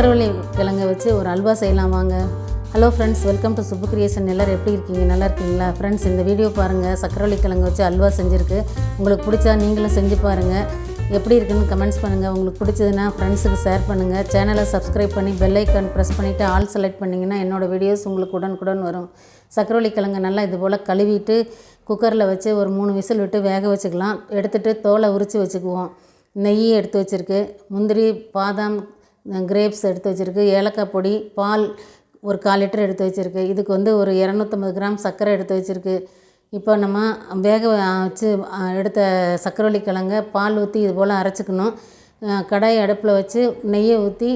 சக்கரவள்ளி கிழங்க வச்சு ஒரு அல்வா செய்யலாம் வாங்க. Hello friends welcome to Subbu creation எல்லோரும் எப்படி இருக்கீங்க? நல்லா இருக்கீங்களா? ஃப்ரெண்ட்ஸ் இந்த வீடியோ பாருங்கள் சக்கரவள்ளி கிழங்கு வச்சு அல்வா செஞ்சுருக்கு. உங்களுக்கு பிடிச்சா நீங்களும் செஞ்சு பாருங்கள் எப்படி இருக்குன்னு கமெண்ட்ஸ் பண்ணுங்கள் உங்களுக்கு பிடிச்சதுன்னா ஃப்ரெண்ட்ஸுக்கு ஷேர் பண்ணுங்கள் சேனலை சப்ஸ்கிரைப் பண்ணி பெல் ஐக்கான் ப்ரெஸ் பண்ணிவிட்டு ஆல் செலக்ட் பண்ணிங்கன்னா என்னோடய வீடியோஸ் உங்களுக்கு உடனுக்குடன் வரும். சக்கரவள்ளி கிழங்கு நல்லா இது போல் கழுவிட்டு குக்கரில் வச்சு ஒரு மூணு விசில் விட்டு வேக வச்சுக்கலாம். எடுத்துகிட்டு தோலை உரித்து வச்சுக்குவோம். நெய் எடுத்து வச்சுருக்கு. முந்திரி பாதாம் கிரேப்ஸ் எடுத்து வச்சுருக்கு. ஏலக்காய் பொடி பால் ஒரு கால் லிட்டர் எடுத்து வச்சுருக்கு. இதுக்கு வந்து ஒரு இரநூத்தம்பது கிராம் சர்க்கரை எடுத்து வச்சுருக்கு. இப்போ நம்ம வேக வச்சு எடுத்த சக்கரவள்ளி கிழங்க பால் ஊற்றி இது போல் அரைச்சிக்கணும். கடாய் அடுப்பில் வச்சு நெய்யை ஊற்றி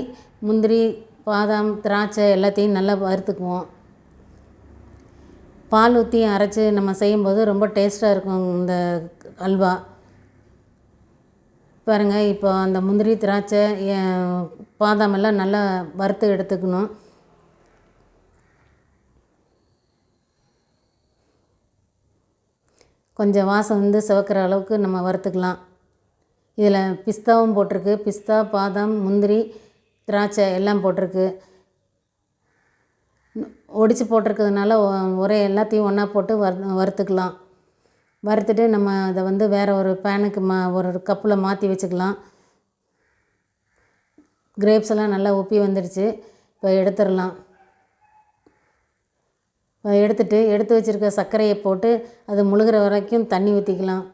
முந்திரி பாதாம் திராட்சை எல்லாத்தையும் நல்லா வறுத்துக்குவோம். பால் ஊற்றி அரைச்சி நம்ம செய்யும்போது ரொம்ப டேஸ்ட்டாக இருக்கும் இந்த அல்வா. பாருங்கள் இப்போ அந்த முந்திரி திராட்சை பாதாமெல்லாம் நல்லா வறுத்து எடுத்துக்கணும். கொஞ்சம் வாசம் வந்து சிவக்கிற அளவுக்கு நம்ம வறுத்துக்கலாம். இதில் பிஸ்தாவும் போட்டிருக்கு. பிஸ்தா பாதாம் முந்திரி திராட்சை எல்லாம் போட்டிருக்கு. ஒடிச்சு போட்டிருக்கிறதுனால ஒரே எல்லாத்தையும் ஒன்றா போட்டு வறு வறுத்துக்கலாம். வறுத்துட்டு நம்ம அதை வந்து வேறு ஒரு பேனுக்கு மா ஒரு கப்பில் மாற்றி வச்சுக்கலாம். கிரேப்ஸ் எல்லாம் நல்லா உப்பி வந்துடுச்சு. இப்போ எடுத்துடலாம். எடுத்துட்டு எடுத்து வச்சுருக்க சர்க்கரையை போட்டு அது முழுகிற வரைக்கும் தண்ணி ஊற்றிக்கலாம்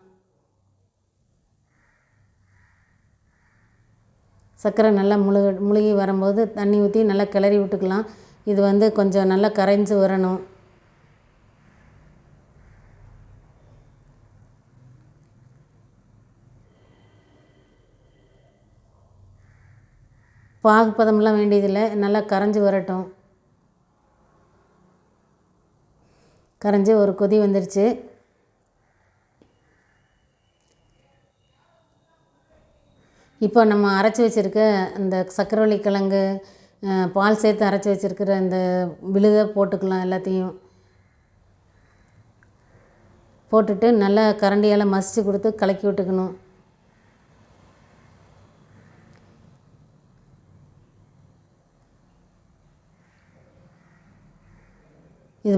சர்க்கரை நல்லா முழுக முழுகி வரும்போது தண்ணி ஊற்றி நல்லா கிளறி விட்டுக்கலாம். இது வந்து கொஞ்சம் நல்லா கரைஞ்சி வரணும். பாகுப்பதம்லாம் வேண்டியதில்லை. நல்லா கரைஞ்சி வரட்டும். கரைஞ்சி ஒரு கொதி வந்துடுச்சு இப்போ நம்ம அரைச்சி வச்சுருக்க இந்த சக்கரவள்ளி கிழங்கு பால் சேர்த்து அரைச்சி வச்சுருக்கிற இந்த விழுதை போட்டுக்கலாம் எல்லாத்தையும். போட்டுட்டு நல்லா கரண்டியால் மசித்து கொடுத்து கலக்கி விட்டுக்கணும்.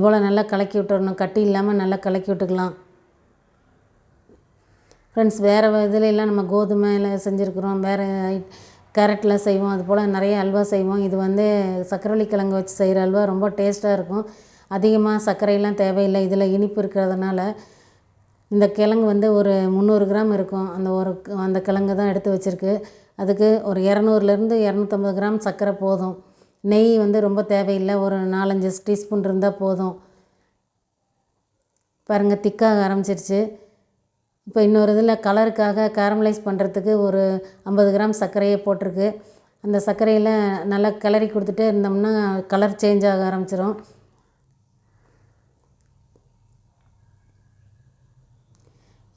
இதுபோல் நல்லா கலக்கி விட்டுறணும். கட்டி இல்லாமல் நல்லா கலக்கி விட்டுக்கலாம். ஃப்ரெண்ட்ஸ் வேறு இதில் எல்லாம் நம்ம கோதுமையில் செஞ்சுருக்குறோம். வேறு கேரட்டில் செய்வோம். அது போல் நிறைய அல்வா செய்வோம். இது வந்து சக்கரவள்ளி கிழங்கு வச்சு செய்கிற அல்வா ரொம்ப டேஸ்ட்டாக இருக்கும். அதிகமாக சர்க்கரையெல்லாம் தேவையில்லை. இதில் இனிப்பு இருக்கிறதுனால இந்த கிழங்கு வந்து ஒரு முந்நூறு கிராம் இருக்கும். அந்த ஒரு அந்த கிழங்கு தான் எடுத்து வச்சுருக்கு. அதுக்கு ஒரு இரநூறுலேருந்து இரநூத்தம்பது கிராம் சர்க்கரை போதும். நெய் வந்து ரொம்ப தேவையில்லை. ஒரு நாலஞ்சு டீஸ்பூன் இருந்தால் போதும். பாருங்கள் திக்காக ஆரம்பிச்சிருச்சு. இப்போ இன்னொரு இதில் கலருக்காக கேரமலைஸ் பண்ணுறதுக்கு ஒரு ஐம்பது கிராம் சர்க்கரையை போட்டிருக்கு. அந்த சர்க்கரையில் நல்லா கிளறி கொடுத்துட்டே இருந்தோம்னா கலர் சேஞ்ச் ஆக ஆரம்பிச்சிடும்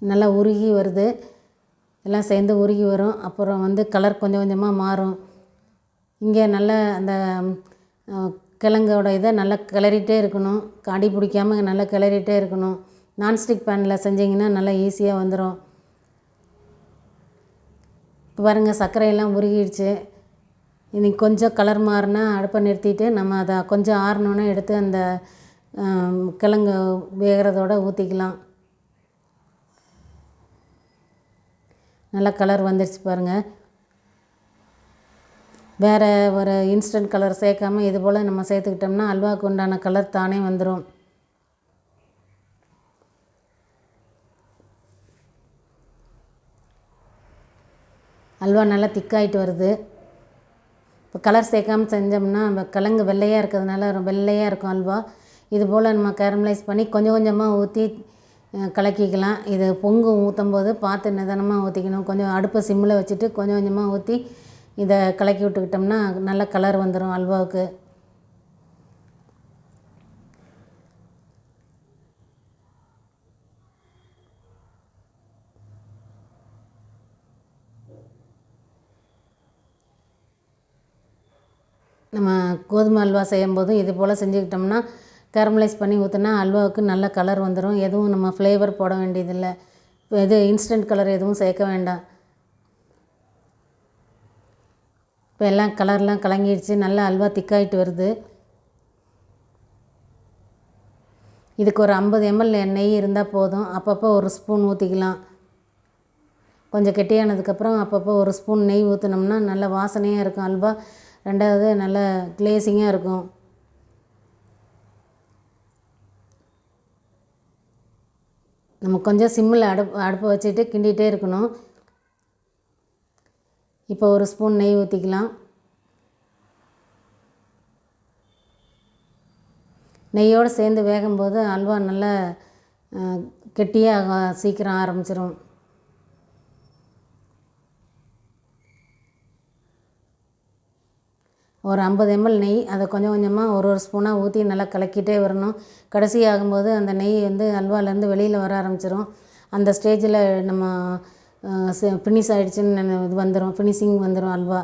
நல்லா உருகி வருது. எல்லாம் சேர்ந்து உருகி வரும். அப்புறம் வந்து கலர் கொஞ்சம் கொஞ்சமாக மாறும். இங்கே நல்ல அந்த கிழங்கோட இதை நல்லா கிளறிட்டே இருக்கணும். அடி பிடிக்காமல் நல்லா கிளறிட்டே இருக்கணும். நான்ஸ்டிக் பேனில் செஞ்சிங்கன்னா நல்லா ஈஸியாக வந்துடும் இப்போ பாருங்கள் சர்க்கரையெல்லாம் உருகிடுச்சு. இன்னைக்கு கொஞ்சம் கலர் மாறினா அடுப்பை நிறுத்திட்டு நம்ம அதை கொஞ்சம் ஆறினோன்னே எடுத்து அந்த கிழங்கு வேகிறதோட ஊற்றிக்கலாம் நல்லா கலர் வந்துடுச்சு பாருங்கள் வேறு ஒரு இன்ஸ்டன்ட் கலர் சேர்க்காம இது போல் நம்ம சேர்த்துக்கிட்டோம்னா அல்வாவுக்கு உண்டான கலர் தானே வந்துடும் அல்வா நல்லா திக்காயிட்டு வருது. இப்போ கலர் சேர்க்காமல் செஞ்சோம்னா கிழங்கு வெள்ளையாக இருக்கிறதுனால வெள்ளையாக இருக்கும் அல்வா. இது போல் நம்ம கேரமலைஸ் பண்ணி கொஞ்சம் கொஞ்சமாக ஊற்றி கலக்கிக்கலாம். இது பொங்கு ஊற்றும் போது பார்த்து நிதானமாக ஊற்றிக்கணும் கொஞ்சம் அடுப்பை சிம்மில் வச்சுட்டு கொஞ்சம் கொஞ்சமாக ஊற்றி இதை கலக்கி விட்டுக்கிட்டோம்னா நல்ல கலர் வந்துடும் அல்வாவுக்கு. நம்ம கோதுமை அல்வா செய்யும்போது இது போல் செஞ்சுக்கிட்டோம்னா கேரமலைஸ் பண்ணி ஊற்றினா அல்வாவுக்கு நல்ல கலர் வந்துடும் எதுவும் நம்ம ஃப்ளேவர் போட வேண்டியதில்லை. இது இன்ஸ்டன்ட் கலர் எதுவும் சேர்க்க வேண்டாம். இப்போ எல்லாம் கலர்லாம் கலங்கிடுச்சு நல்லா அல்வா திக்காயிட்டு வருது. இதுக்கு ஒரு ஐம்பது எம்எல் நெய் இருந்தால் போதும். அப்பப்போ ஒரு ஸ்பூன் ஊற்றிக்கலாம் கொஞ்சம் கெட்டியானதுக்கப்புறம் அப்பப்போ ஒரு ஸ்பூன் நெய் ஊற்றினோம்னா நல்ல வாசனையாக இருக்கும். அல்வா ரெண்டாவது நல்ல கிளேசிங்காக இருக்கும். நம்ம கொஞ்சம் சிம்மில் அடுப்பு அடுப்பை வச்சுட்டு கிண்டிகிட்டே இருக்கணும். இப்போ ஒரு ஸ்பூன் நெய் ஊற்றிக்கலாம் நெய்யோடு சேர்ந்து வேகும்போது அல்வா நல்லா கெட்டியாக சீக்கிரம் ஆரம்பிச்சிடும் ஒரு ஐம்பது எம்எல் நெய் அதை கொஞ்சம் கொஞ்சமாக ஒரு ஒரு ஸ்பூனாக ஊற்றி நல்லா கலக்கிட்டே வரணும். கடைசி ஆகும்போது அந்த நெய் வந்து அல்வாலேருந்து வெளியில் வர ஆரம்பிச்சிடும் அந்த ஸ்டேஜில் நம்ம ஃபினிஷ் ஆகிடுச்சின்னு இது வந்துடும் ஃபினிஷிங் வந்துடும் அல்வா.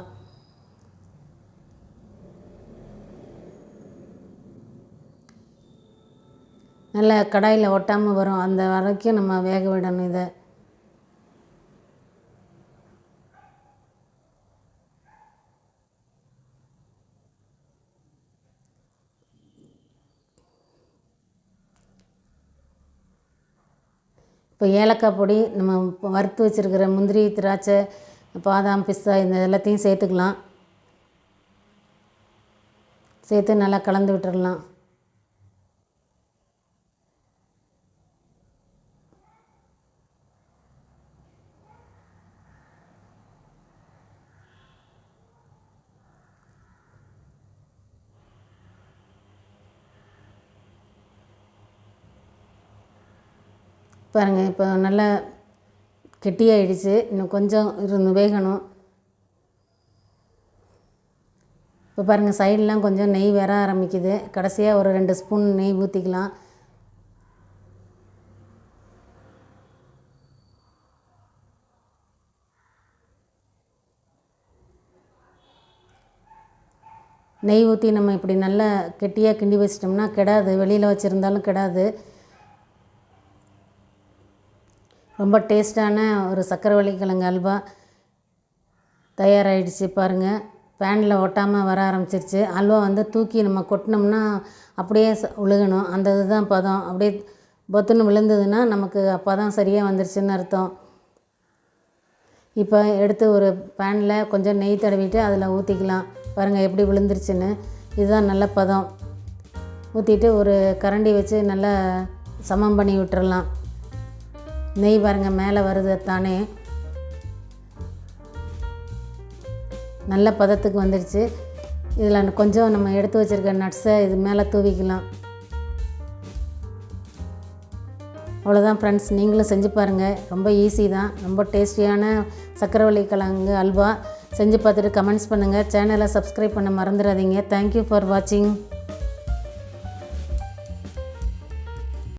நல்லா கடாயில் ஒட்டாமல் வரும். அந்த வரைக்கும் நம்ம வேக விடணும் இதை. இப்போ ஏலக்காய் பொடி நம்ம வறுத்து வச்சுருக்கிற முந்திரி திராட்சை பாதாம் பிஸ்தா இந்த எல்லாத்தையும் சேர்த்துக்கலாம். சேர்த்து நல்லா கலந்து விட்டுறலாம். பாருங்கள் இப்போ நல்லா கெட்டியாயிடுச்சு. இன்னும் கொஞ்சம் இருந்து வேகணும். இப்போ பாருங்கள் சைடெலாம் கொஞ்சம் நெய் வர ஆரம்பிக்குது. கடைசியாக ஒரு ரெண்டு ஸ்பூன் நெய் ஊற்றிக்கலாம் நெய் ஊற்றி நம்ம இப்படி நல்லா கெட்டியாக கிண்டி வச்சிட்டோம்னா கெடாது. வெளியில் வச்சுருந்தாலும் கெடாது. ரொம்ப டேஸ்டான ஒரு சக்கரவள்ளி கிழங்கு அல்வா தயாராகிடுச்சு பாருங்கள் பேனில் ஒட்டாமல் வர ஆரம்பிச்சிருச்சு. அல்வா வந்து தூக்கி நம்ம கொட்டினோம்னா அப்படியே விழுகணும் அந்த இதுதான் பதம். அப்படியே பொத்துன்னு விழுந்ததுன்னா நமக்கு அப்போ தான் சரியாக வந்துருச்சுன்னு அர்த்தம். இப்போ எடுத்து ஒரு பேனில் கொஞ்சம் நெய் தடவிட்டு அதில் ஊற்றிக்கலாம் பாருங்கள் எப்படி விழுந்துருச்சுன்னு. இதுதான் நல்ல பதம். ஊற்றிட்டு ஒரு கரண்டி வச்சு நல்லா சமம் பண்ணி விட்டுறலாம். நெய் பாருங்கள் மேலே வருது தானே. நல்ல பதத்துக்கு வந்துடுச்சு இதில் கொஞ்சம் நம்ம எடுத்து வச்சுருக்க நட்ஸை இது மேலே தூவிக்கலாம். அவ்வளோதான் ஃப்ரெண்ட்ஸ் நீங்களும் செஞ்சு பாருங்கள் ரொம்ப ஈஸி தான். ரொம்ப டேஸ்டியான சக்கரவள்ளி கிழங்கு அல்வா. செஞ்சு பார்த்துட்டு கமெண்ட்ஸ் பண்ணுங்கள் சேனலை சப்ஸ்கிரைப் பண்ண மறந்துடாதீங்க. தேங்க்யூ ஃபார் வாட்சிங்